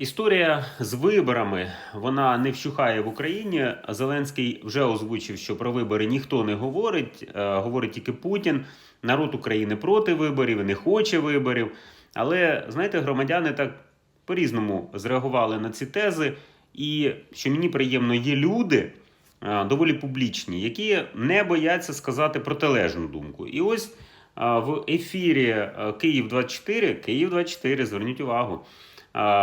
Історія з виборами вона не вщухає в Україні. Зеленський вже озвучив, що про вибори ніхто не говорить. е, Говорить тільки Путін. Народ України проти виборів, не хоче виборів. Але знаєте, громадяни так по-різному зреагували на ці тези. І що мені приємно, є люди е, доволі публічні, які не бояться сказати протилежну думку. І ось а, в ефірі е, Київ 24 Київ 24 зверніть увагу.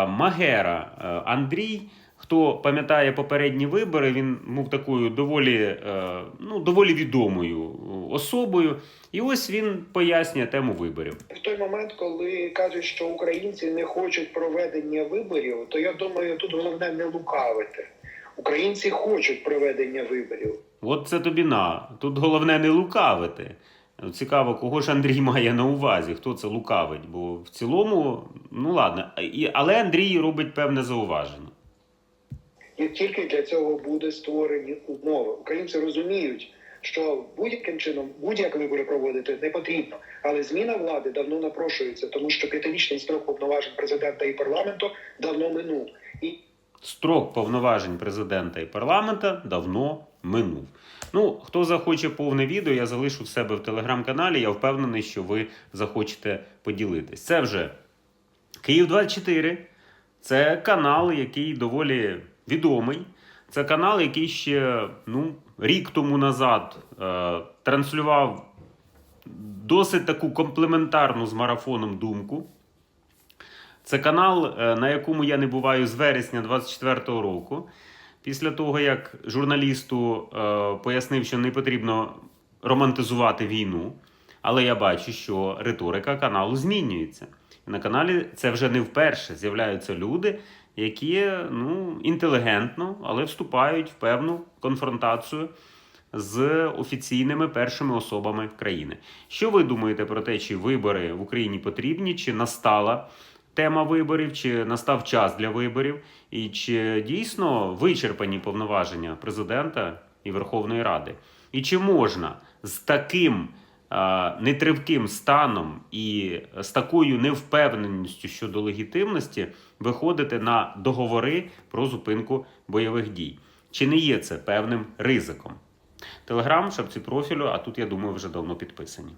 Магера е, Андрій. Хто пам'ятає попередні вибори, він був такою доволі, е, ну, доволі відомою особою. І ось він пояснює тему виборів. В той момент, коли кажуть, що українці не хочуть проведення виборів, то я думаю, тут головне не лукавити. Українці хочуть проведення виборів. От це тобі на. Тут головне не лукавити. Цікаво, кого ж Андрій має на увазі, хто це лукавить. Бо в цілому, ну ладно, але Андрій робить певне зауваження. І тільки для цього буде створені умови. Українці розуміють, що будь-яким чином будь-як вибори проводити не потрібно. Але зміна влади давно напрошується, тому що п'ятирічний строк повноважень президента і парламенту давно минув. І Строк повноважень президента і парламента давно минув. Ну, хто захоче повне відео, я залишу в себе в телеграм-каналі. Я впевнений, що ви захочете поділитись. Це вже Київ 24. Це канал, який доволі відомий. Це канал, який ще ну, рік тому назад е, транслював досить таку комплементарну з марафоном думку. Це канал, е, на якому я не буваю з вересня 24-го року. Після того, як журналісту е, пояснив, що не потрібно романтизувати війну, але я бачу, що риторика каналу змінюється. І на каналі це вже не вперше з'являються люди, які ну, інтелігентно, але вступають в певну конфронтацію з офіційними першими особами країни. Що ви думаєте про те, чи вибори в Україні потрібні, чи настала тема виборів, чи настав час для виборів, і чи дійсно вичерпані повноваження президента і Верховної Ради? І чи можна з таким а, нетривким станом і з такою невпевненістю щодо легітимності виходити на договори про зупинку бойових дій? Чи не є це певним ризиком? Телеграм, шапці профілю, а тут, я думаю, вже давно підписані.